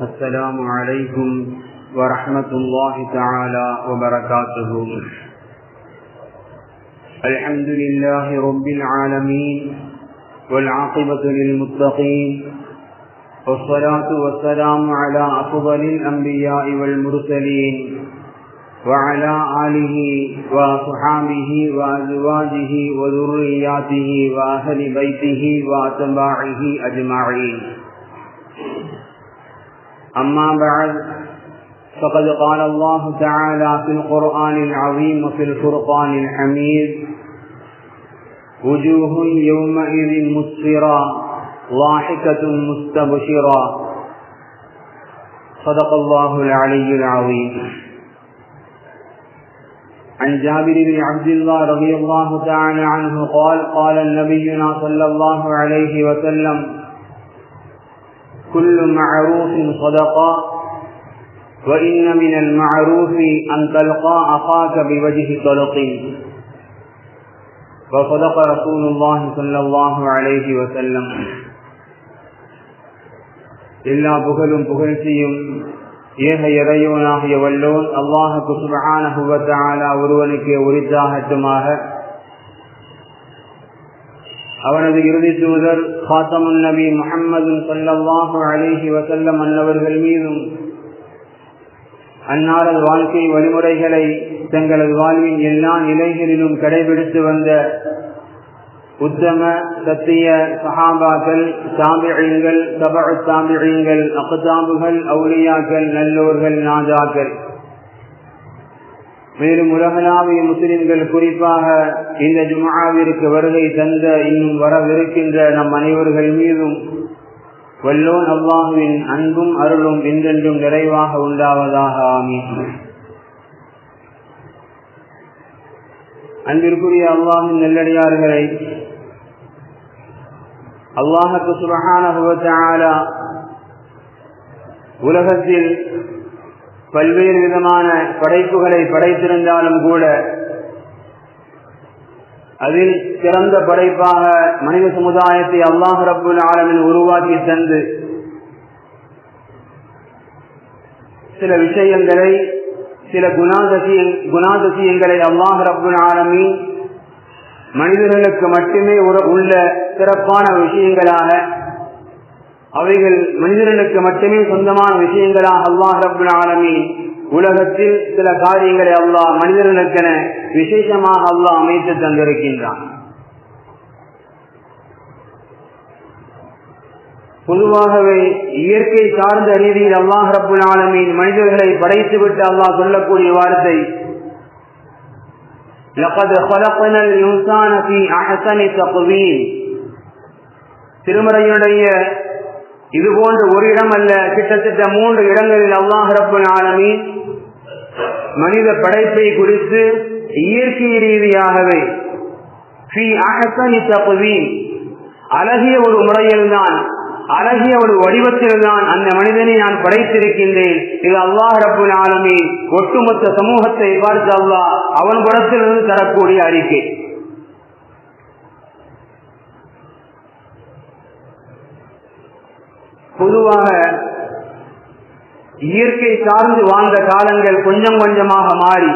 السلام عليكم ورحمة الله تعالى وبركاته. الحمد لله رب العالمين والعاقبة للمتقين والصلاة والسلام على أفضل الأنبياء والمرسلين وعلى آله وصحابه وأزواجه وذرياته وأهل بيته وأتباعه أجمعين. أما بعد فقد قال الله تعالى في القرآن العظيم وفي الفرقان الحميد وجوه يومئذ مسفرة ضاحكة مستبشرة. صدق الله العلي العظيم. عن جابر بن عبد الله رضي الله تعالى عنه قال قال النبينا صلى الله عليه وسلم كل معروف صدقة وإن من المعروف أن تلقى أخاك بوجه طلق وصدق رسول الله صلى الله عليه وسلم எல்லா புகழும் புகழ்ச்சியும் ஏக இறையோனாகிய வல்லோன் அல்லாஹுக்கு சுபகான ஒருவனுக்கு உரித்தாகட்டுமாக அவனது இறுதி தூதர் காத்தமுன் நபி முகம்மது சல்லாஹு அலிஹி வசல்லம் அன்னவர்கள் மீதும் அன்னாரது வாழ்க்கை வழிமுறைகளை தங்களது வாழ்வின் எல்லா நிலைகளிலும் கடைபிடித்து வந்த உத்தம சத்திய சஹாபாக்கள் சாம்பியங்கள் தபு சாம்பியங்கள் அகதாபுகள் அவுளியாக்கள் நல்லோர்கள் நாதாக்கள். மேலும் உலகளாவிய முஸ்லிம்கள் குறிப்பாக இந்த ஜுமாவிற்கு வருகை தந்த இன்னும் வரவிருக்கின்ற நம் அனைவர்கள் மீதும் வல்லோன் அல்லாஹுவின் அன்பும் அருளும் என்றென்றும் நிறைவாக உண்டாவதாக ஆமி அன்பிற்குரிய அல்லாஹின் நெல்லடியார்களை அல்லாஹுக்கு சுபகான உலகத்தில் பல்வேறு விதமான படைப்புகளை படைத்திருந்தாலும் கூட அதில் சிறந்த படைப்பாக மனித சமுதாயத்தை அல்லாஹ் ரபுல் ஆலமில் உருவாக்கி தந்து சில விஷயங்களை சில குணாதசிய குணாதசியங்களை அல்லாஹ் ரபுல் ஆலமி மனிதர்களுக்கு மட்டுமே உள்ள சிறப்பான விஷயங்களாக அவைகள் மனிதர்களுக்கு மட்டுமே சொந்தமான விஷயங்களாக அல்லாஹ் ரபுல் ஆலமி உலகத்தில் சில காரியங்களை அல்லாஹ் மனிதர்களுக்கென விசேஷமாக அல்லாஹ் அமைத்து தந்திருக்கின்றான் பொதுவாகவே இயற்கை சார்ந்த ரீதியில் அல்லாஹ் ரபுல் ஆலமின் மனிதர்களை படைத்துவிட்டு அல்லாஹ் சொல்லக்கூடிய வார்த்தை لقد خلقنا الإنسان في أحسن تقويم திருமறையுடைய இது போன்ற ஒரு இடம் அல்ல. கிட்டத்தட்ட மூன்று இடங்களில் அல்லாஹ் ஆளுமே ஆலமி மனித படைப்பை குறித்து இயற்கை ரீதியாகவே அழகிய ஒரு முறையில்தான் அழகிய ஒரு வடிவத்தில் தான் அந்த மனிதனை நான் படைத்திருக்கின்றேன். இது அல்லாஹ் ரப்புல் ஆலமி ஒட்டுமொத்த சமூகத்தை பார்த்து அல்லாஹ் அவன் குடத்திலிருந்து தரக்கூடிய அறிக்கை. பொதுவாக இயற்கை சார்ந்து வாழ்ந்த காலங்கள் கொஞ்சம் கொஞ்சமாக மாறி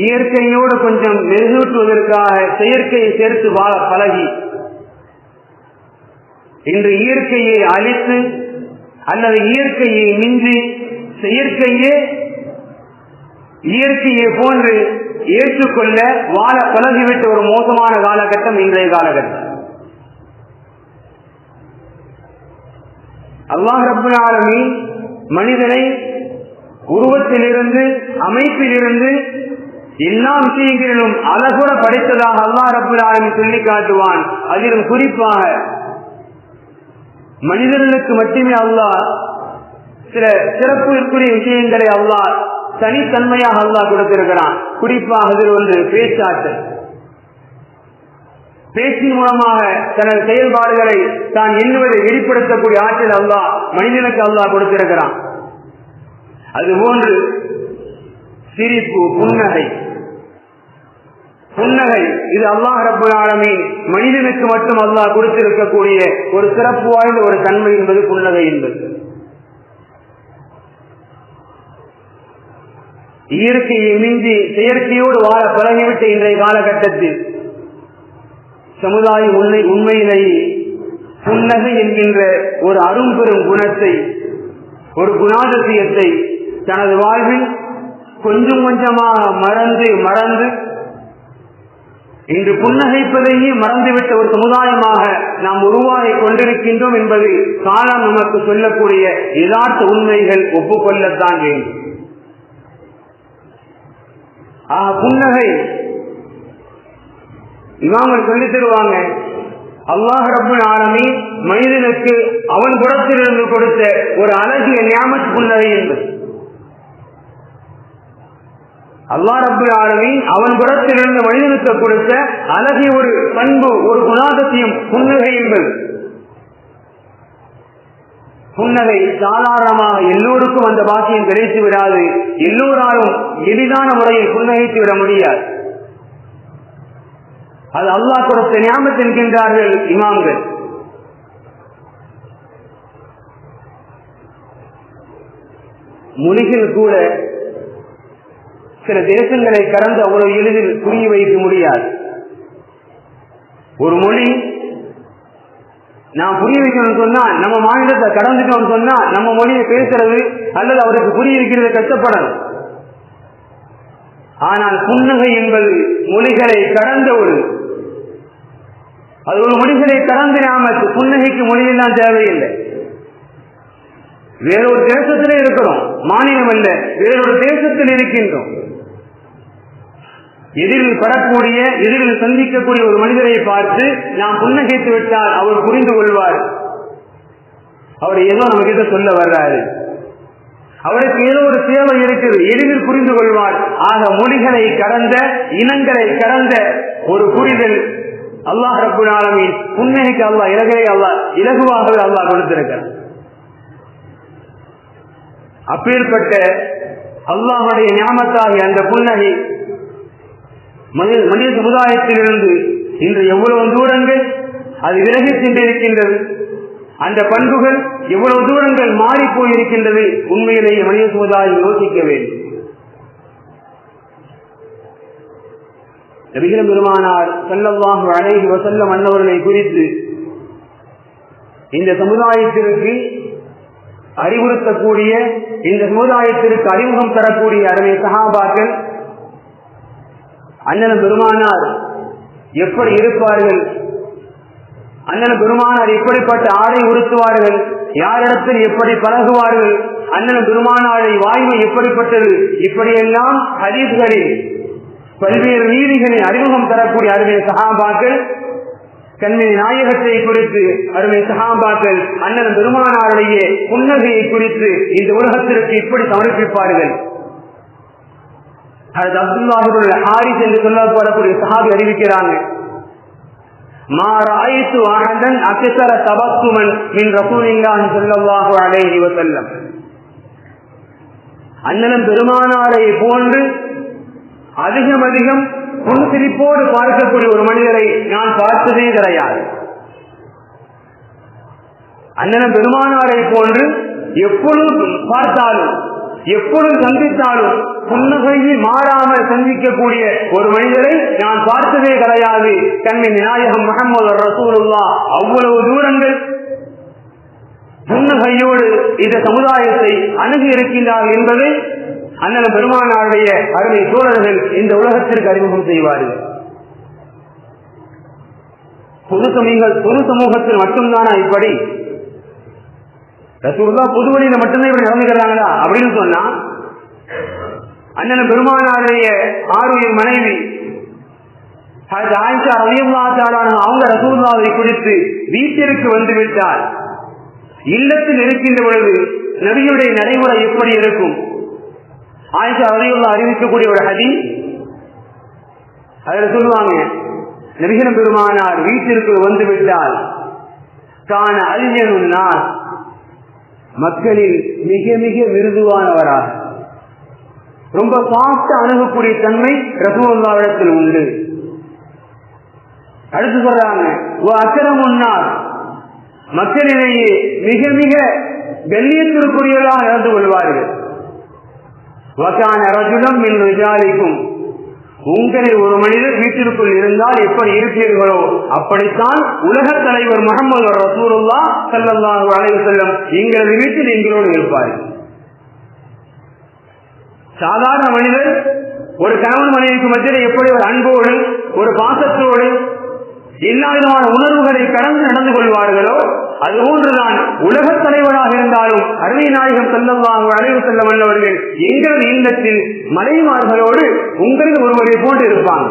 இயற்கையோடு கொஞ்சம் மெருகூட்டுவதற்காக செயற்கையை சேர்த்து வாழ பழகி இன்று இயற்கையை அழித்து அல்லது இயற்கையை நின்று செயற்கையே இயற்கையை போன்று ஏற்றுக்கொள்ள வாழ பழகிவிட்ட ஒரு மோசமான காலகட்டம் இன்றைய காலகட்டம். அல்லாஹ் ரபுல் மனிதனை உருவத்திலிருந்து அமைப்பிலிருந்து எல்லா விஷயங்களிலும் அழகுற படைத்ததாக அல்லாஹ் ரபுலாலமி ஆலமி சொல்லி காட்டுவான். அதிலும் குறிப்பாக மனிதர்களுக்கு மட்டுமே அல்லாஹ் சில சிறப்புக்குரிய விஷயங்களை அல்லாஹ் தனித்தன்மையாக அல்லாஹ் கொடுத்திருக்கிறான். குறிப்பாக அதில் ஒன்று பேச்சாற்றல். பேச்சின் மூலமாக தனது செயல்பாடுகளை தான் எண்ணுவதை வெளிப்படுத்தக்கூடிய ஆற்றல் அல்லாஹ் மனிதனுக்கு அல்லாஹ் கொடுத்திருக்கிறான். அதுபோன்று சிரிப்பு புன்னகை. புன்னகை இது அல்லாஹ் ரப்பல் ஆலமீன் மனிதனுக்கு மட்டும் அல்லாஹ் கொடுத்திருக்கக்கூடிய ஒரு சிறப்பு வாய்ந்த ஒரு தன்மை என்பது புன்னகை என்பது. இயற்கையை மிஞ்சி செயற்கையோடு வாழ பழகிவிட்ட இன்றைய காலகட்டத்தில் சமுதாய உண்மை உண்மையிலேயே புன்னகை என்கின்ற ஒரு அரும்பெரும் குணத்தை ஒரு குணாதிசயத்தை தனது வாழ்வில் கொஞ்சம் கொஞ்சமாக மறந்து மறந்து இன்று புன்னகைப்பதையே மறந்துவிட்ட ஒரு சமுதாயமாக நாம் உருவாகி கொண்டிருக்கின்றோம் என்பது காலம் நமக்கு சொல்லக்கூடிய யதார்த்த உண்மைகள் ஒப்புக்கொள்ளத்தான் வேண்டும். புன்னகை இமாமல் சொல்லி தருவாங்க அல்லாஹ் ரப்புல் ஆலமி மனிதனுக்கு அவன் புறத்திலிருந்து கொடுத்த ஒரு அழகிய ஞாபக புன்னகை என்பது. அல்லா ரப்புல் ஆலமி அவன் புறத்திலிருந்து மனிதனுக்கு கொடுத்த அழகிய ஒரு பண்பு ஒரு குணாதத்தையும் புன்னகை என்பது. புன்னகை சாதாரணமாக எல்லோருக்கும் அந்த பாக்கியம் கிடைத்து விடாது. எல்லோராலும் எளிதான முறையில் புன்னகைத்து விட முடியாது. அது அல்லாஹ் கொடுத்த ஞாபகத்தில் என்கின்றார்கள் இமாம்கள். மொழிகள் கூட சில தேசங்களை கடந்து அவ்வளவு எளிதில் புரிய வைக்க முடியாது. ஒரு மொழி நான் புரிய வைக்கணும்னு சொன்னா நம்ம மாநிலத்தை கடந்துட்டோம்னு சொன்னா நம்ம மொழியை பேசுறது அல்லது அவருக்கு புரிய வைக்கிறது கஷ்டப்படணும். ஆனால் புன்னகை என்பது மொழிகளை கடந்த ஒரு அது ஒரு மொழிகளை கடந்து நாம புன்னகைக்கு மொழியெல்லாம் தேவையில்லை. வேறொரு தேசத்திலே இருக்கிறோம். மாநிலம் அல்ல வேறொரு தேசத்தில் இருக்கின்றோம். எதிரில் பெறக்கூடிய எதிரில் சந்திக்கக்கூடிய ஒரு மனிதரை பார்த்து நாம் புன்னகைத்து விட்டால் அவர் புரிந்து கொள்வார். அவர் ஏதோ நம்ம கிட்ட சொல்ல வர்றாரு. அவருக்கு ஏதோ ஒரு தேவை இருக்குது எளிதில் புரிந்து கொள்வார். ஆக மொழிகளை கடந்த இனங்களை கடந்த ஒரு புரிதல் அல்லாஹ் ரப்புல் ஆலமீன் புன்னகைக்கு அல்லாஹ் இலகை அல்லாஹ் இலகுவாகவே அல்லாஹ் கொடுத்திருக்கிறார். அப்பேற்பட்ட அல்லாஹுடைய ஞாபகத்தாகி அந்த புன்னகை மனித மனித சமுதாயத்திலிருந்து இன்று எவ்வளவு தூரங்கள் அது விலகி சென்றிருக்கின்றது. அந்த பண்புகள் எவ்வளவு தூரங்கள் மாறி போயிருக்கின்றது உண்மையிலேயே மனித சமுதாயம் யோசிக்க வேண்டும். நபிகள் பெருமானார் செல்லவாக அழகி வசல்ல மன்னவர்களை குறித்து இந்த சமுதாயத்திற்கு அறிவுறுத்தக்கூடிய இந்த சமுதாயத்திற்கு அறிமுகம் தரக்கூடிய அருமை சகாபாக்கள் அண்ணன் பெருமானார் எப்படி இருப்பார்கள்? அண்ணன் பெருமானார் எப்படிப்பட்ட ஆடை உறுத்துவார்கள் யாரிடத்தில் எப்படி பழகுவார்கள்? அண்ணன் பெருமானாரை வாய்மை எப்படிப்பட்டது? இப்படியெல்லாம் ஹரீஸ்களில் பல்வேறு நீதிகளை அறிமுகம் தரக்கூடிய அருமை சகாபாக்கள் கண்மை நாயகத்தை குறித்து அருமை சகாபாக்கள் அண்ணன் பெருமானாருடைய புன்னகையை குறித்து இந்த உலகத்திற்கு இப்படி சமர்ப்பிப்பார்கள். அது அப்துல்லாஹுடைய ஹாரிஸ் என்று சொல்லப்படக்கூடிய சஹாபி அறிவிக்கிறாங்க. மாறாய்த்து ஆனந்தன் அகிசர தபத்துமன் என்ற சூழ்நிலான் சொல்லவாக அலை செல்லம் அண்ணனும் பெருமானாரை போன்று அதிகம் அதிகம் புன்சிரிப்போடு பார்க்கக்கூடிய ஒரு மனிதரை நான் பார்த்ததே கிடையாது அண்ணனும் பெருமானாரை போன்று எப்பொழுது பார்த்தாலும் எப்பொழுது சந்தித்தாலும் புன்னகையில் மாறாமல் சந்திக்கக்கூடிய ஒரு மனிதரை நான் பார்த்ததே கிடையாது. தன்னை விநாயகம் முகமது ரசூலுல்லா. அவ்வளவு தூரங்கள் புன்னகையோடு இந்த சமுதாயத்தை அணுகி இருக்கின்றார் என்பதை அண்ணன் பெருமானாருடைய அருமை தோழர்கள் இந்த உலகத்திற்கு அறிமுகம் செய்வார்கள். பொது சமயங்கள் பொது சமூகத்தில் மட்டும்தானா இப்படி? ரசூல்லா பொது வழியில மட்டும்தான் இப்படி நடந்துக்கிறாங்களா? அப்படின்னு சொன்னா அண்ணன் பெருமானாருடைய ஆறுயிர் மனைவி அவங்க ரசூல்லாவை குறித்து வீட்டிற்கு வந்து விட்டால் இல்லத்தில் இருக்கின்ற பொழுது நபியுடைய நடைமுறை எப்படி இருக்கும்? ஆயிஷா ரவியுல்லா அறிவிக்கக்கூடிய ஒரு ஹதி அதில் சொல்லுவாங்க நபிகரம் பெருமானார் வீட்டிற்கு வந்து விட்டால் காண அழியனுன்னா மக்களில் மிக மிக மிருதுவானவராக. ரொம்ப சாப்பிட்டு அணுகக்கூடிய தன்மை ரசூல்லாவிடத்தில் உண்டு. அடுத்து சொல்றாங்க ஓ அக்கரமுன்னார் மக்களிடையே மிக மிக கண்ணியத்திற்குரியவர்களாக நடந்து கொள்வார்கள். வக்கான ரஜுலம் என்று விசாரிக்கும் உங்களில் ஒரு மனிதர் வீட்டிற்குள் இருந்தால் எப்படி இருப்பீர்களோ அப்படித்தான் உலக தலைவர் முகமது ரசூலுல்லா சல்லல்லாஹு அலைஹி செல்லம் எங்களது வீட்டில் எங்களோடு இருப்பார்கள் சாதாரண மனிதர் ஒரு கணவன் மனைவிக்கு மத்தியில் எப்படி ஒரு அன்போடு ஒரு பாசத்தோடு எல்லா விதமான உணர்வுகளை கடந்து நடந்து கொள்வார்களோ அதுபோன்றுதான் உலக தலைவராக இருந்தாலும் அருமை நாயகம் செல்லவாக அழைவு செல்ல வல்லவர்கள் எங்களது இல்லத்தில் மனைவிமார்களோடு உங்களது ஒருவரை போன்று இருப்பாங்க.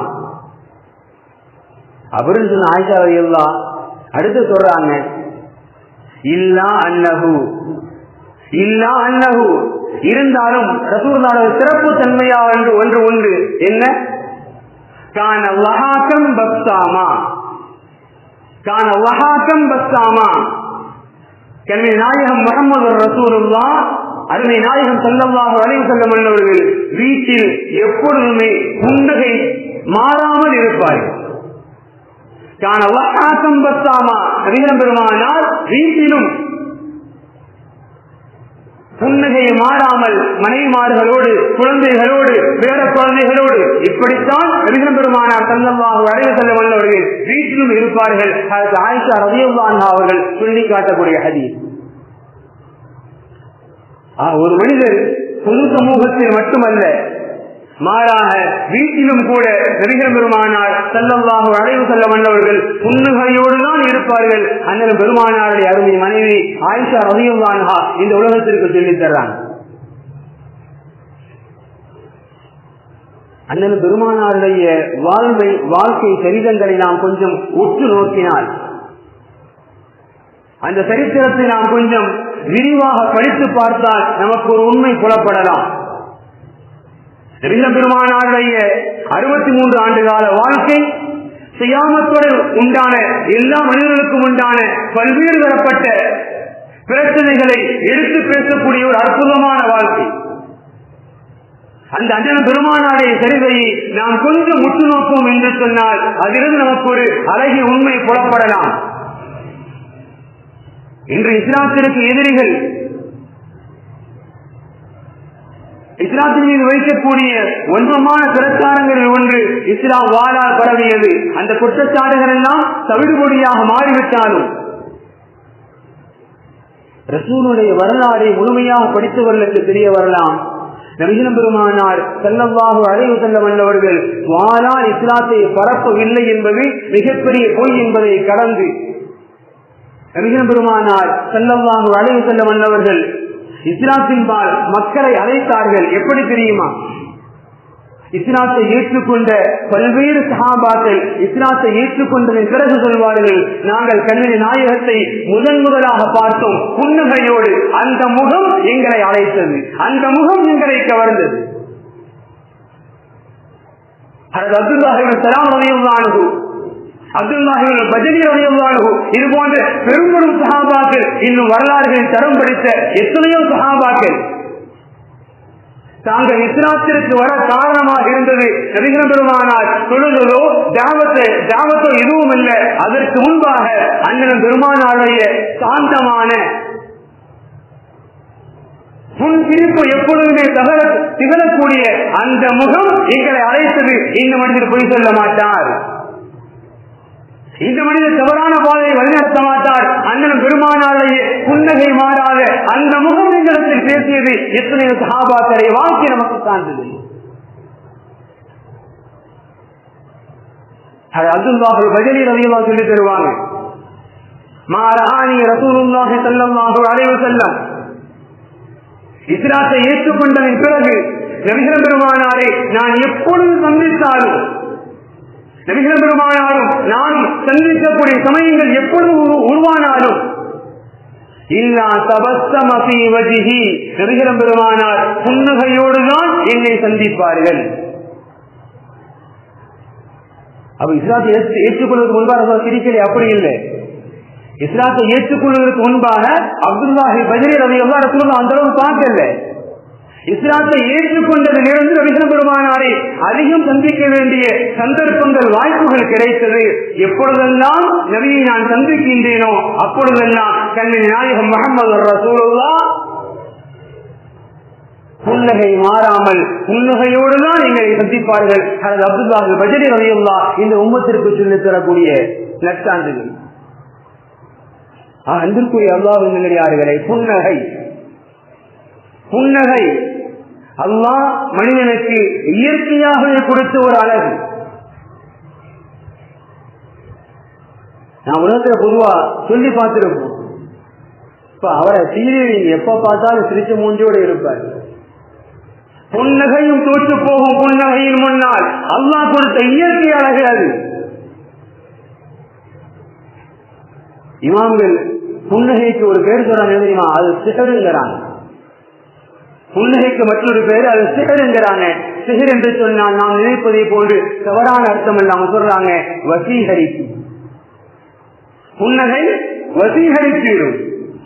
அப்படின்னு சொன்ன ஆயிஷா எல்லாம் அடுத்து சொல்றாங்க இல்லா அன்னகு இல்லா அன்னகு இருந்தாலும் ரசூலுல்லாஹ் சிறப்பு தன்மையா என்று ஒன்று உண்டு என்ன? கான லஹாக்கம் பக்தாமா கான வஹாக்கம் பஸ்தாமா கல்வி நாயகம் முகமது ரசூருல்லா அருமை நாயகம் செல்லமாக வரைவு செல்ல மன்னவர்கள் வீட்டில் எப்பொழுதுமே புன்னகை மாறாமல் இருப்பார்கள். கான வஹாக்கம் பஸ்தாமா அதிகம் பெருமானால் வீட்டிலும் புன்னகையை மாறாமல் மனைவிமார்களோடு குழந்தைகளோடு வேற குழந்தைகளோடு இப்படித்தான் நபிகள் பெருமானார் தந்தமாக அடைவு செல்ல வல்லவர்கள் வீட்டிலும் இருப்பார்கள். அதற்கு ஆயிஷா ரவியுல்லான் அவர்கள் சொல்லி காட்டக்கூடிய ஹதீஸ். ஒரு மனிதர் பொது சமூகத்தில் மட்டுமல்ல மாறாக வீட்டிலும் கூட நபிகள் பெருமானார் செல்லவாக அடைவு செல்ல வந்தவர்கள் புன்னுகையோடு தான் இருப்பார்கள். அண்ணன் பெருமானாருடைய அருமை மனைவி ஆயிஷா ரவியுல்லான்ஹா இந்த உலகத்திற்கு சொல்லித் தர்றாங்க. அண்ணன் பெருமானாருடைய வாழ்வை வாழ்க்கை சரிதங்களை நாம் கொஞ்சம் உற்று நோக்கினால் அந்த சரித்திரத்தை நாம் கொஞ்சம் விரிவாக படித்து பார்த்தால் நமக்கு ஒரு உண்மை புலப்படலாம். நபிகள் பெருமானாருடைய அறுபத்தி மூன்று ஆண்டு கால வாழ்க்கை செய்யாமத்துடன் உண்டான எல்லா மனிதர்களுக்கும் உண்டான பல்வேறு தரப்பட்ட பிரச்சனைகளை எடுத்து பேசக்கூடிய ஒரு அற்புதமான வாழ்க்கை. அந்த அண்ணன் பெருமானாருடைய சரிவையை நாம் கொஞ்சம் முற்று நோக்குவோம் என்று சொன்னால் அதிலிருந்து நமக்கு ஒரு அழகிய உண்மை புலப்படலாம். இன்று இஸ்லாத்திற்கு எதிரிகள் இஸ்லாத்தின் மீது வைக்கக்கூடிய ஒன்றமான பிரச்சாரங்களில் ஒன்று இஸ்லாம் வாழால் பரவியது. அந்த குற்றச்சாட்டுகள் எல்லாம் தவிடுபொடியாக மாறிவிட்டாலும் ரசூனுடைய வரலாறை முழுமையாக படித்தவர்களுக்கு தெரிய வரலாம். நபிஜன பெருமானார் செல்லவாக அழைவு செல்ல வந்தவர்கள் வாழால் இஸ்லாத்தை பரப்பவில்லை என்பது மிகப்பெரிய பொய் என்பதை கடந்து நபிஜன பெருமானார் செல்லவாக அழைவு செல்ல வந்தவர்கள் இஸ்லாத்தின்பால் மக்களை அழைத்தார்கள் எப்படி தெரியுமா? இஸ்லாத்தை ஏற்றுக்கொண்ட பல்வேறு சகாபாக்கள் இஸ்லாத்தை ஏற்றுக்கொண்டதன் பிறகு சொல்வார்கள் நாங்கள் கல்வி நாயகத்தை முதன் முதலாக பார்த்தோம். புன்னகையோடு அந்த முகம் எங்களை அழைத்தது. அந்த முகம் எங்களை கவர்ந்தது. அப்துல்லாஹிபின் சலாம் ரவியுல்லானு அப்துல்லாஹிபின் பஜனி ரவியுல்லானு இது போன்ற பெரும்பெரும் சகாபாக்கள் இன்னும் வரலாறுகளில் தரம் படித்த எத்தனையோ சகாபாக்கள் தாங்கள் இஸ்லாத்திற்கு வர காரணமாக இருந்தது நபிகள் பெருமானார் தொழுதலோ தியாகத்தை தியாகத்தோ எதுவும் இல்லை. அதற்கு முன்பாக அண்ணன் பெருமானாருடைய சாந்தமான முன் திருப்பு எப்பொழுதுமே தகர திகழக்கூடிய அந்த முகம் எங்களை அழைத்தது. இந்த மனிதர் பொய் சொல்ல மாட்டார். இந்த மனிதர் தவறான பாதையை வழிநடத்த மாட்டார். அண்ணன் பெருமானாரையே புன்னகை மாறாத அந்த முகம் எங்களிடத்தில் பேசியது எத்தனையோ சகாபாக்களை வாழ்க்கை நமக்கு சார்ந்தது. அது அப்துல்லாஹு பஜலி ரவியல்லா சொல்லி தருவாங்க மாறாணி ரசூலுல்லாஹி ஸல்லல்லாஹு அலைஹி வஸல்லம். இஸ்லாத்தை ஏற்றுக்கொண்டதன் பிறகு நபிகள் பெருமானாரை நான் எப்பொழுது சந்தித்தாலும் நபிகள் பெருமானாலும் நான் சந்திக்கக்கூடிய சமயங்கள் எப்பொழுது உருவானாலும். இல்லா தபஸ்தமபி வஜிஹி. நபிகள் பெருமானார் புன்னகையோடுதான் என்னை சந்திப்பார்கள். அப்ப இஸ்லாத்தை ஏற்றுக்கொள்வதற்கு முன்பாக சிரிக்கலை? அப்படி இல்லை. இஸ்லாத்தை ஏற்றுக்கொள்வதற்கு முன்பாக அப்துல்லாஹி பஜரி ரவி எவ்வளவு அந்த அளவு பார்க்கல இஸ்லாத்தை ஏற்றுக்கொண்டதிலிருந்து ரவிசன் பெருமானாரை அதிகம் சந்திக்க வேண்டிய சந்தர்ப்பங்கள் வாய்ப்புகள் கிடைத்தது. எப்பொழுதெல்லாம் நபியை நான் சந்திக்கின்றேனோ அப்பொழுதெல்லாம் கண்ணின் நாயகம் முகமது ரசூலுல்லா புன்னகை மாறாமல் புன்னகையோடு தான் எங்களை சந்திப்பார்கள். அது அப்துல்லாஹ் பஜரி ரவியுல்லா இந்த உம்மத்திற்கு சொல்லித் தரக்கூடிய நற்சான்றுகள் அன்பிற்குரிய அல்லாஹ் நல்லடியார்களே புன்னகை. புன்னகை. அல்லாஹ் மனிதனுக்கு இயற்கையாகவே கொடுத்த ஒரு அழகு. நான் உலகத்துல பொதுவா சொல்லி பார்த்திருப்போம். இப்ப அவரை சீரியல் எப்ப பார்த்தாலும் சிரிச்ச மூஞ்சியோடு இருப்பார். புன்னகையும் தோற்று போகும் புன்னகையின் முன்னால் அல்லாஹ் கொடுத்த இயற்கை அழகு அது. இமாம்கள் புன்னகைக்கு ஒரு பேர் சொல்றாங்க தெரியுமா? அது சிகருங்கிறாங்க. புன்னகைக்கு மற்றொரு பேர் அது சிகர் என்கிறாங்க. சிகர் என்று சொன்னால் நாம் நினைப்பதை போன்று தவறான அர்த்தம் இல்லாம சொல்றாங்க வசீகரிப்பு. புன்னகை வசீகரித்திடும்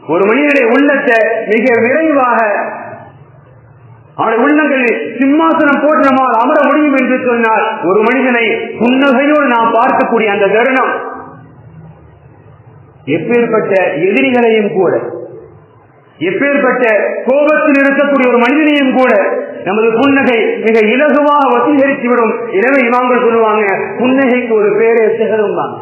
ஒரு மனிதனுடைய உள்ளத்தை மிக விரைவாக அவருடைய உள்ளங்களில் சிம்மாசனம் போட்டு நம்மால் அமர முடியும் என்று சொன்னால் ஒரு மனிதனை புன்னகையோடு நாம் பார்க்கக்கூடிய அந்த தருணம் எப்பேற்பட்ட எதிரிகளையும் கூட எப்பேற்பட்ட கோபத்தில் இருக்கக்கூடிய ஒரு மனிதனையும் கூட நமது புன்னகை மிக இலகுவாக வசீகரித்து விடும் எனவே இவாங்கள் சொல்லுவாங்க புன்னகைக்கு ஒரு பேரே சிகரும் தான்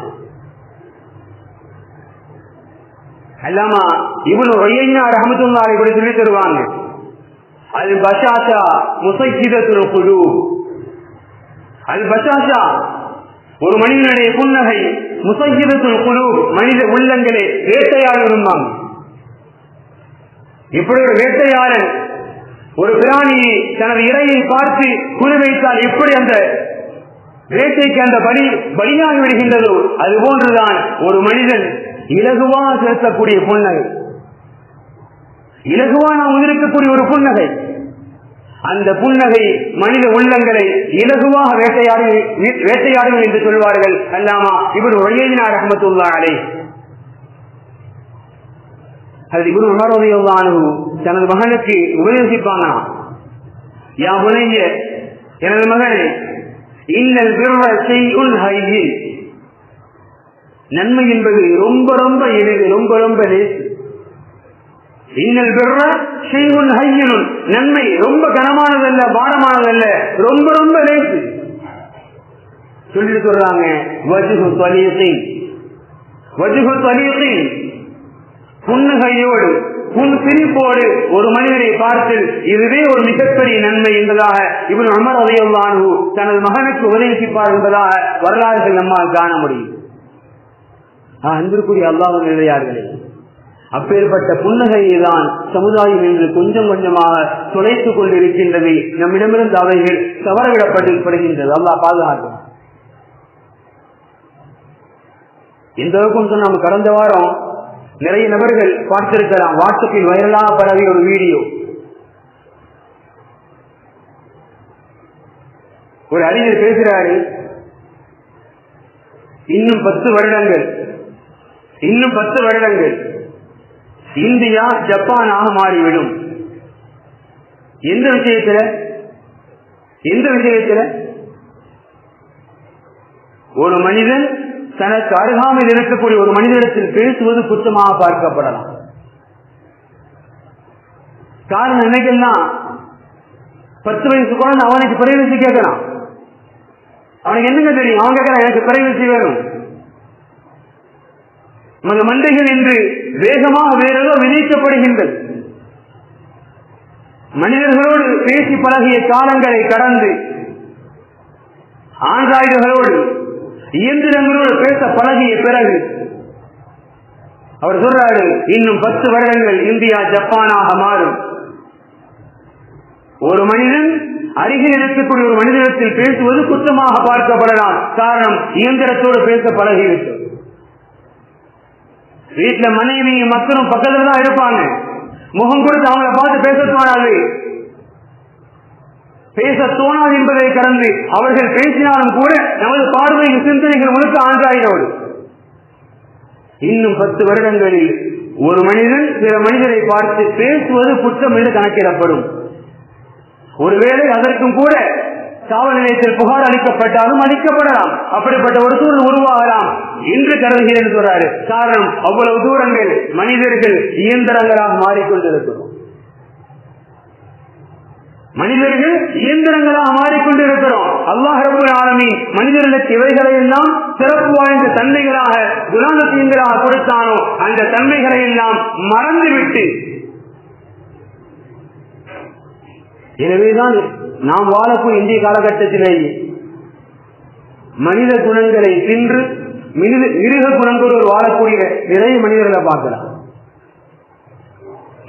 அல்லாமா இவனு ஒய்யா ரஹமத்துல்லாரை கூட சொல்லி தருவாங்க அது பசாசா முசைக்கிதத்துல் குழு அது பசாசா ஒரு மனிதனுடைய புன்னகை முசைக்கிதத்துல் குழு மனித உள்ளங்களே வேட்டையாடுவாங்க இப்படி ஒரு வேட்டையாளன் ஒரு பிராணியை தனது இறையை பார்த்து குறிவைத்தால் எப்படி அந்த வேட்டைக்கு அந்த பலி பலியாகி விடுகின்றதோ. அது போன்றுதான் ஒரு மனிதன் இலகுவா செலுத்தக்கூடிய புன்னகை. இலகுவா நாம் உதிர்க்கக்கூடிய ஒரு புன்னகை. அந்த புன்னகை மனித உள்ளங்களை இலகுவாக வேட்டையாடு வேட்டையாடும் என்று சொல்வார்கள் அல்லாமா இவர் ஒழியினார் அகமத்துள்ளாரே அது குரு உணர்வதையொல்லானு தனது மகனுக்கு உபதேசிப்பாங்க யா புனைய எனது மகனே இன்னல் பிற செய்யுள் ஹையில் நன்மை என்பது ரொம்ப ரொம்ப எளிது ரொம்ப ரொம்ப லேசு. இன்னல் பிற செய்யுள் ஹையனும் நன்மை ரொம்ப கனமானதல்ல பாரமானதல்ல ரொம்ப ரொம்ப லேசு. சொல்லிட்டு சொல்றாங்க வஜுகு தொலியத்தை வஜுகு தொலியத்தை புன்னகையோடு புன் சிரிப்போடு ஒரு மனிதனை பார்த்து இதுவே ஒரு மிகப்பெரிய நன்மை என்பதாக இவன் அமர் அதையொல்லானு தனது மகனுக்கு உதவிப்பார் என்பதாக வரலாறுகள் நம்மால் காண முடியும். அன்பிற்குரிய அல்லாஹ் நிலையார்களே அப்பேற்பட்ட புன்னகையை தான் சமுதாயம் என்று கொஞ்சம் கொஞ்சமாக துளைத்துக் கொண்டிருக்கின்றது நம்மிடமிருந்து அவைகள் தவறவிடப்படுகின்றது. அல்லாஹ் பாதுகாக்கும். எந்த அளவுக்கு சொன்ன நம்ம கடந்த வாரம் நிறைய நபர்கள் பார்த்திருக்கலாம். வாட்ஸ்அப்பில் வைரலாக பரவிய ஒரு வீடியோ. ஒரு அறிஞர் பேசுகிறாரு இன்னும் பத்து வருடங்கள். இன்னும் பத்து வருடங்கள். இந்தியா ஜப்பானாக மாறிவிடும். எந்த விஷயத்துல? எந்த விஷயத்துல? ஒரு மனிதன் தனக்கு அருகாமையில் இருக்கக்கூடிய ஒரு மனிதனிடத்தில் பேசுவது குற்றமாக பார்க்கப்படலாம். காரணம் என்னைக்கெல்லாம் பத்து வயசு குழந்தை அவனுக்கு பிரைவசி கேட்கலாம். அவனுக்கு என்னங்க தெரியும்? அவன் கேட்கறான் எனக்கு பிரைவசி வேணும். நமது மண்டைகள் என்று வேகமாக வேறேதோ விதிக்கப்படுகின்றது. மனிதர்களோடு பேசி பழகிய காலங்களை கடந்து ஆண்ட்ராய்டுகளோடு இயந்திரங்களோடு பேச பழகிய பிறகு அவர் சொல்றாரு இன்னும் பத்து வருடங்கள் இந்தியா ஜப்பானாக மாறும். ஒரு மனிதன் அருகில் இருக்கக்கூடிய ஒரு மனிதனத்தில் பேசுவது குற்றமாக பார்க்கப்படலாம். காரணம் இயந்திரத்தோடு பேச பழகிவிட்டது வீட்டுல மனைவியும் மக்களும் பக்கத்துல தான் இருப்பாங்க. முகம் கொடுத்து அவங்கள பார்த்து பேச தோணாது பேச தோணாது என்பதை கடந்து அவர்கள் பேசினாலும் கூட நமது பார்வையின் சிந்தனைகள் முழுக்க ஆண்ட்ராய்டோடு இன்னும் பத்து வருடங்களில் ஒரு மனிதன் பிற மனிதரை பார்த்து பேசுவது குற்றம் என்று கணக்கிடப்படும். ஒருவேளை அதற்கும் கூட காவல் நிலையத்தில் புகார் அளிக்கப்பட்டாலும் அளிக்கப்படலாம். அப்படிப்பட்ட ஒரு சூழல் உருவாகலாம் என்று கருதுகிறேன் சொல்றாரு. காரணம் அவ்வளவு தூரங்கள் மனிதர்கள் இயந்திரங்களாக மாறிக்கொண்டிருக்கிறோம். மனிதர்கள் இயந்திரங்களாக மாறிக்கொண்டிருக்கிறோம். அல்லாஹ் ஆலமி மனிதர்களுக்கு இவைகளை எல்லாம் சிறப்பு வாய்ந்த தன்மைகளாக குணானத்தியங்களாக கொடுத்தானோ அந்த தன்மைகளை எல்லாம் மறந்துவிட்டு. எனவேதான் நாம் வாழக்கூடிய இந்திய காலகட்டத்திலேயே மனித குணங்களை தின்று மிருக மிருக குணங்களோடு வாழக்கூடிய நிறைய மனிதர்களை பார்க்கலாம்.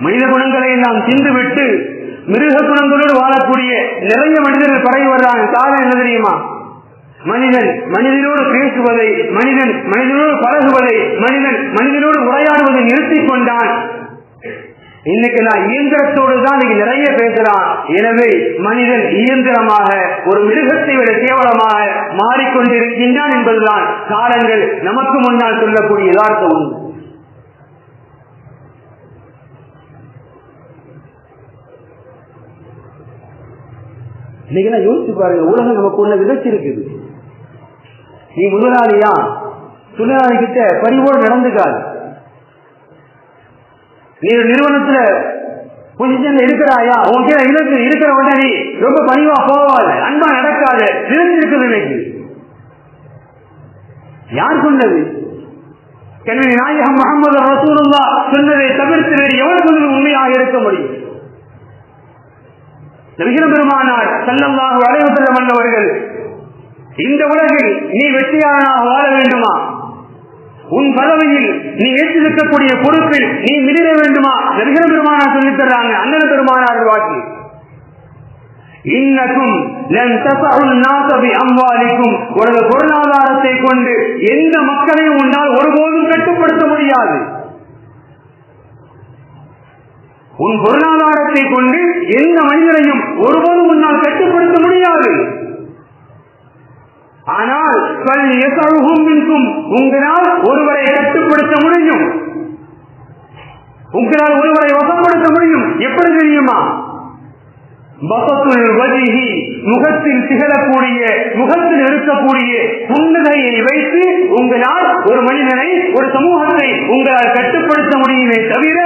மனித குணங்களை நாம் தின்று விட்டு மிருக குணங்களோடு வாழக்கூடிய நிறைய மனிதர்கள் பரவி வர்றாங்க. காரணம் என்ன தெரியுமா? மனிதன் மனிதனோடு பேசுவதை மனிதன் மனிதனோடு பழகுவதை மனிதன் மனிதனோடு உரையாடுவதை நிறுத்திக் கொண்டான். இன்னைக்கு நான் இயந்திரத்தோடு தான் நிறைய பேசுறான் எனவே மனிதன் இயந்திரமாக ஒரு மிருகத்தை விட கேவலமாக மாறிக்கொண்டிருக்கின்றான் என்பதுதான் காலங்கள் நமக்கு முன்னால் சொல்லக்கூடிய யதார்த்தம் உண்டு. இன்னைக்கு நான் யோசிச்சு பாருங்க உலகம் நமக்கு ஒண்ணு விதைச்சு இருக்குது நீ முதலாளியா? தொழிலாளி கிட்ட பறிவோடு நடந்துக்காது. நீ ஒரு நிறுவனத்துல பொசிஷன்ல இருக்கிறாயா உன் இருக்கு இருக்கிற உடனே நீ ரொம்ப பணிவா போவாது அன்பா நடக்காது நினைச்சிருக்கிறது இன்னைக்கு. யார் சொன்னது? கல்வி நாயகம் முகமது ரசூலுல்லா சொன்னதை தவிர்த்து வேறு எவ்வளவு உண்மையாக இருக்க முடியும்? நபிகள் பெருமானார் செல்லமாக வளைவத்தில் வந்தவர்கள் இந்த உலகில் நீ வெற்றியாளனாக வாழ வேண்டுமா? உன் பதவியில் நீ ஏற்றிருக்கக்கூடிய பொறுப்பில் நீ மிதிர வேண்டுமா? நபிகள் பெருமானார் சொல்லித் தர்றாங்க அண்ணன் பெருமானார் வாக்கு. இன்னக்கும் அம்வாலிக்கும் உனது பொருளாதாரத்தை கொண்டு எந்த மக்களையும் உன்னால் ஒருபோதும் கட்டுப்படுத்த முடியாது. உன் பொருளாதாரத்தை கொண்டு எந்த மனிதனையும் ஒருபோதும் உன்னால் கட்டுப்படுத்த முடியாது. ஆனால் மின்கும் உங்களால் ஒருவரை கட்டுப்படுத்த முடியும். உங்களால் ஒருவரை வசப்படுத்த முடியும். எப்படி தெரியுமா? பசத்துள் வதிகி முகத்தில் திகழக்கூடிய முகத்தில் இருக்கக்கூடிய புன்னகையை வைத்து உங்களால் ஒரு மனிதனை ஒரு சமூகத்தை உங்களால் கட்டுப்படுத்த முடியுமே தவிர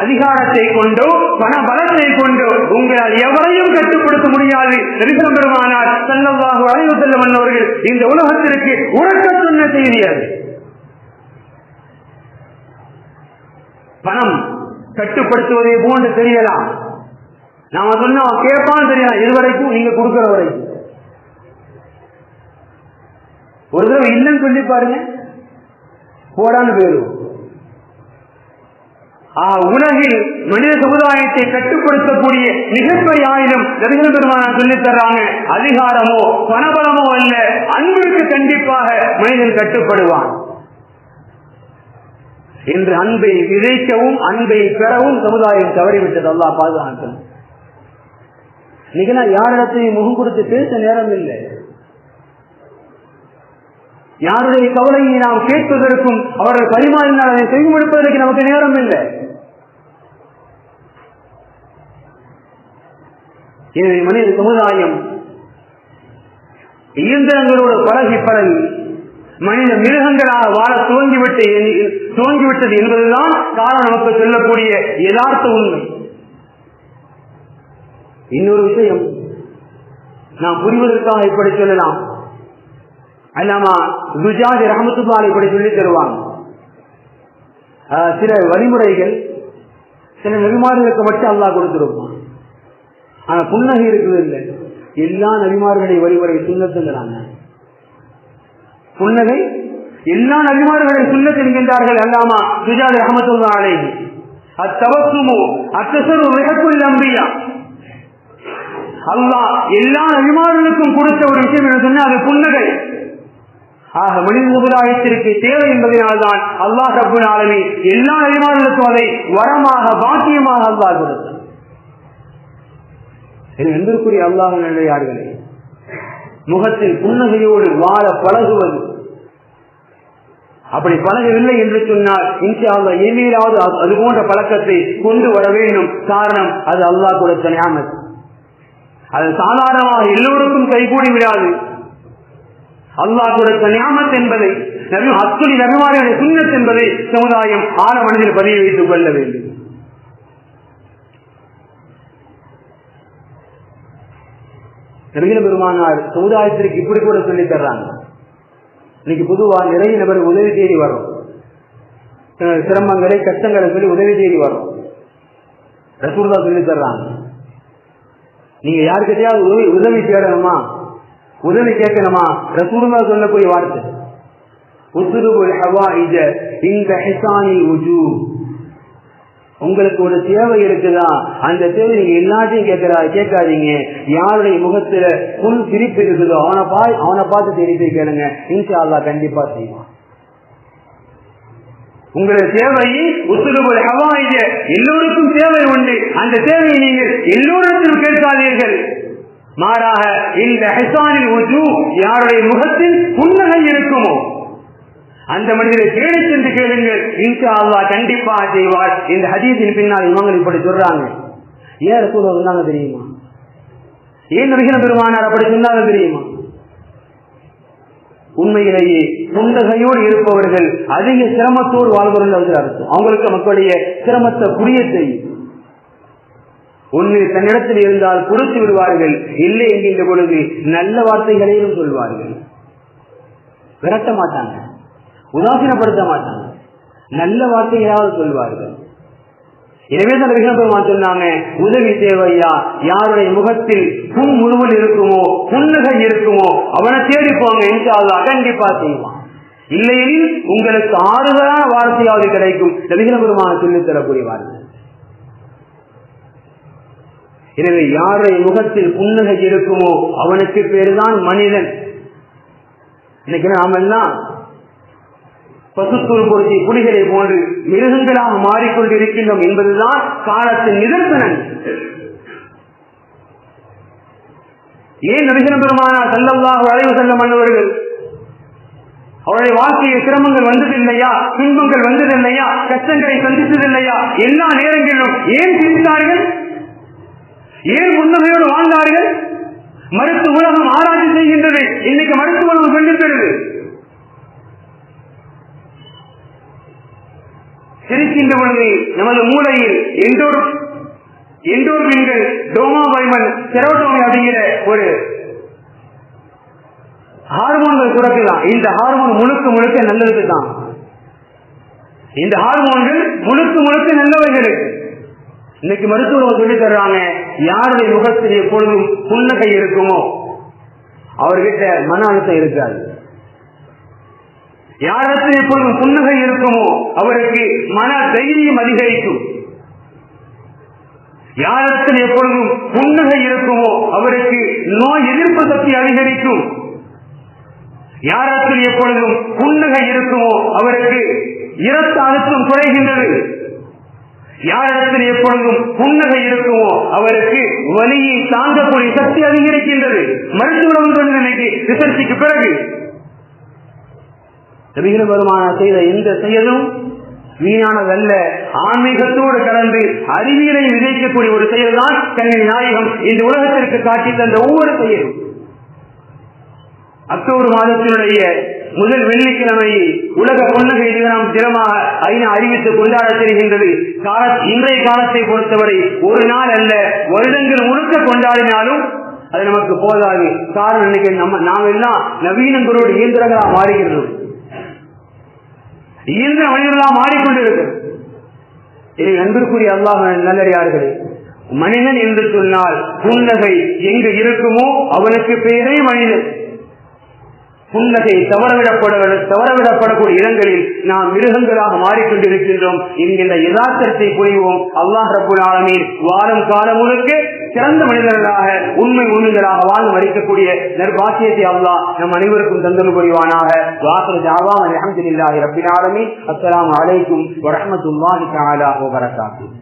அதிகாரத்தை கொண்டோ பண பலத்தை கொண்டோ உங்களால் எவரையும் கட்டுப்படுத்த முடியாது. நெரிசலம் பெருமானார் செல்லவாக அழைவு செல்ல வந்தவர்கள் இந்த உலகத்திற்கு உறக்க சொன்ன செய்தி அது பணம் கட்டுப்படுத்துவதை போன்று தெரியலாம். நாம சொன்ன கேட்பான்னு தெரியலாம். இதுவரைக்கும் நீங்க கொடுக்கிற வரைக்கும். ஒரு தடவை இல்லைன்னு சொல்லி பாருங்க. போடான்னு போயிடும் உலகில் மனித சமுதாயத்தை கட்டுப்படுத்தக்கூடிய மிகப்பெரிய ஆயுதம் நபிகள் பெருமான சொல்லித் தர்றாங்க. அதிகாரமோ பணபலமோ அல்ல. அன்பிற்கு கண்டிப்பாக மனிதன் கட்டுப்படுவான். என்று அன்பை விதைக்கவும் அன்பை பெறவும் சமுதாயம் தவறிவிட்டது. அல்லா பாதுகாக்கும். இன்னைக்கு யாரிடத்தையும் முகம் கொடுத்து பேச நேரம் இல்லை. யாருடைய கவலையை நாம் கேட்பதற்கும் அவர்கள் பரிமாறினால் அதை செய்து நமக்கு நேரம் இல்லை. எனவே மனித சமுதாயம். இயந்திரங்களோடு பழகி பழகி மனித மிருகங்களாக வாழ துவங்கிவிட்டு துவங்கிவிட்டது என்பதுதான் காலம் நமக்கு சொல்லக்கூடிய யதார்த்த உண்மை. இன்னொரு விஷயம் நாம் புரிவதற்காக இப்படி சொல்லலாம். அல்லாமா குஜாதி ரஹமத்துல்லா இப்படி சொல்லி தருவாங்க. சில வழிமுறைகள் சில நெறிமாறுகளுக்கு மட்டும் அல்லா கொடுத்திருப்பான். ஆனா புன்னகை இருக்குது இல்லை. எல்லா நபிமார்களுடைய வழிமுறை சுண்ணத்துங்கிறாங்க புன்னகை எல்லா நபிமார்களை சுண்ணத்து என்கின்றார்கள் அல்லாமா சுஜாதி ரஹமத்துல்லா அலேஹி. அத்தசர் அத்தசரு மிகக்குள் நம்பியா அல்லாஹ் எல்லா நபிமார்களுக்கும் கொடுத்த ஒரு விஷயம் என்று சொன்னா அது புன்னகை. ஆக மனித சமுதாயத்திற்கு தேவை என்பதனால்தான் அல்லாஹ் ரப்பு ஆலமி எல்லா நபிமார்களுக்கும் அதை வரமாக பாக்கியமாக அல்லாஹ் கொடுத்தார் என்பதற்குரிய அல்லாஹ் நல்லையார்களே முகத்தில் புன்னகையோடு வாழ பழகுவது. அப்படி பழகவில்லை என்று சொன்னால் இன்ஷா அல்லா அது- போன்ற பழக்கத்தை கொண்டு வர வேண்டும். காரணம் அது அல்லாஹ் கொடுத்த ஞாபகம் அது சாதாரணமாக எல்லோருக்கும் கைகூடி விடாது. அல்லாஹ் கொடுத்த ஞாபகம் என்பதை அத்துணி நபிமாரியுடைய சுண்ணத் என்பதை சமுதாயம் ஆழ மனதில் பதிவு வைத்துக் கொள்ள வேண்டும். நபிகள் பெருமானார் சமுதாயத்திற்கு இப்படி கூட சொல்லி தர்றாங்க. இன்னைக்கு பொதுவா நிறைய நபர் உதவி தேடி வரும் சிரமங்களை கஷ்டங்களை சொல்லி உதவி தேடி வரும் ரசூர்தா சொல்லி தர்றாங்க. நீங்க யாருக்கிட்டையாவது உதவி உதவி தேடணுமா? உதவி கேட்கணுமா? ரசூர்தா சொல்லக்கூடிய வார்த்தை. உசுரு ஹவா இஜ இந்த ஹிசானி உஜூ. உங்களுக்கு ஒரு தேவை இருக்குதா? அந்த தேவை நீங்க எல்லாத்தையும் கேட்கிறா கேட்காதீங்க. யாருடைய முகத்துல புல் சிரிப்பு இருக்குதோ அவனை பாய் அவனை பார்த்து தெரிவித்து கேளுங்க. இன்ஷா அல்லா கண்டிப்பா செய்வான். உங்களுடைய தேவையை உசுலுபுல் ஹவாயிஜ. எல்லோருக்கும் தேவை உண்டு. அந்த தேவையை நீங்கள் எல்லோரிடத்திலும் கேட்காதீர்கள். மாறாக இந்த ஹெசானில் உஜூ யாருடைய முகத்தில் புன்னகை இருக்குமோ அந்த மனிதரை தேடி சென்று கேளுங்கள். இன்ஷா அல்லா கண்டிப்பா செய்வார். இந்த ஹதீஸின் பின்னால் இவங்க இப்படி சொல்றாங்க. ஏன் ரசூல் சொன்னாங்க தெரியுமா? ஏன் நபிகள் பெருமானார் அப்படி சொன்னாங்க தெரியுமா? உண்மையிலேயே புன்னகையோடு இருப்பவர்கள் அதிக சிரமத்தோடு வாழ்பவர்கள் அர்த்தம். அவங்களுக்கு மக்களுடைய சிரமத்தை புரிய செய்யும். ஒன்று தன்னிடத்தில் இருந்தால் கொடுத்து விடுவார்கள். இல்லை என்கின்ற பொழுது நல்ல வார்த்தைகளையும் சொல்வார்கள். விரட்ட மாட்டாங்க. உதாசீனப்படுத்த மாட்டாங்க. நல்ல வார்த்தைகளாவது சொல்வார்கள். எனவே தான் சொன்னாங்க உதவி தேவையா? யாருடைய முகத்தில் புன் முழுவல் இருக்குமோ புன்னகை இருக்குமோ அவனை தேடி போங்க இன்ஷால்லா கண்டிப்பா செய்வான். இல்லையெனில் உங்களுக்கு ஆறுதலான வார்த்தையாவது கிடைக்கும் நபிகள் சொல்லித் தரக்கூடிய வார்த்தை எனவே யாருடைய முகத்தில் புன்னகை இருக்குமோ அவனுக்கு பேருதான் மனிதன். இன்னைக்கு நாம எல்லாம் பசுத்தூர் பொருத்தி புலிகளை போன்று மிருகங்களாக மாறிக்கொண்டிருக்கின்றோம் என்பதுதான் காலத்தின் நிதர்சனம். ஏன் நபிசன பெருமானா செல்லல்லாக அழைவு செல்ல மன்னவர்கள் அவருடைய வாழ்க்கையில் சிரமங்கள் வந்ததில்லையா? துன்பங்கள் வந்ததில்லையா? கஷ்டங்களை சந்தித்ததில்லையா? எல்லா நேரங்களிலும் ஏன் சிரித்தார்கள் ஏன் புன்னகையோடு வாழ்ந்தார்கள்? மருத்துவ உலகம் ஆராய்ச்சி செய்கின்றது. இன்னைக்கு மருத்துவ உலகம் சொல்லித் சிரிக்கின்ற பொழுது நமது மூளையில் எண்டோர் மீன்கள் டோமா பைமன் செரோடோமி அப்படிங்கிற ஒரு ஹார்மோன்கள் சுரக்குதான் இந்த ஹார்மோன் முழுக்க முழுக்க நல்லதுக்கு தான் இந்த ஹார்மோன்கள் முழுக்க முழுக்க நல்லவைகளுக்கு இன்னைக்கு மருத்துவர்கள் சொல்லி தர்றாங்க யாருடைய முகத்தில் எப்பொழுதும் புன்னகை இருக்குமோ? அவர்கிட்ட மன அழுத்தம் இருக்காது. யாரிடத்தில் எப்பொழுதும் புன்னகை இருக்குமோ அவருக்கு மன தைரியம் அதிகரிக்கும். யாரத்தில் எப்பொழுதும் புன்னகை இருக்குமோ அவருக்கு நோய் எதிர்ப்பு சக்தி அதிகரிக்கும். யாரத்தில் எப்பொழுதும் புன்னகை இருக்குமோ அவருக்கு இரத்த அழுத்தம் குறைகின்றது. யாரிடத்தில் எப்பொழுதும் புன்னகை இருக்குமோ அவருக்கு வலியை தாங்கக்கூடிய சக்தி அதிகரிக்கின்றது. மருத்துவம் இன்னைக்கு ரிசர்ச்சுக்கு பிறகு. நபிகள் பெருமான செய்த எந்த செயலும் வீணானதல்ல ஆன்மீகத்தோடு கலந்து அறிவியலை விதைக்கக்கூடிய ஒரு செயல் தான் கண்ணி நாயகம் இந்த உலகத்திற்கு காட்டி தந்த ஒவ்வொரு செயலும். அக்டோபர் மாதத்தினுடைய முதல் வெள்ளிக்கிழமை உலக புன்னகை தினம் தினமாக ஐநா அறிவித்து கொண்டாட தெரிகின்றது. கால இன்றைய காலத்தை பொறுத்தவரை ஒரு நாள் அல்ல வருடங்கள் முழுக்க கொண்டாடினாலும் அது நமக்கு போதாது. காரணம் இன்னைக்கு நம்ம நாம் எல்லாம் நவீனங்களோடு இயந்திரங்களா மாறுகின்றோம். இந்த மனிதர்களா மாறிக்கொண்டிருக்கிறது. இதை அன்பிற்குரிய அல்லாஹ் நல்லடியார்களே மனிதன் என்று சொன்னால் புன்னகை எங்கு இருக்குமோ அவனுக்கு பேரே மனிதன். புன்னகை தவறவிடப்பட தவறவிடப்படக்கூடிய இடங்களில் நாம் மிருகங்களாக மாறிக்கொண்டிருக்கின்றோம். என்கின்ற யதார்த்தத்தை புரிவோம். அல்லாஹ் ரபுல் ஆலமீர் வாரம் காலம் முழுக்க சிறந்த மனிதர்களாக உண்மை உண்மைகளாக வாழ்ந்து மறிக்கக்கூடிய நர்பாக்கியத்தை அல்லா நம் அனைவருக்கும் தந்தல் புரிவானாக. வாசல் ஜாவான் அலமதுல்லாஹி ரபின் ஆலமீன். அஸ்ஸலாமு அலைக்கும் வரஹ்மத்துல்லாஹி தஆலா வ பரகாத்துஹு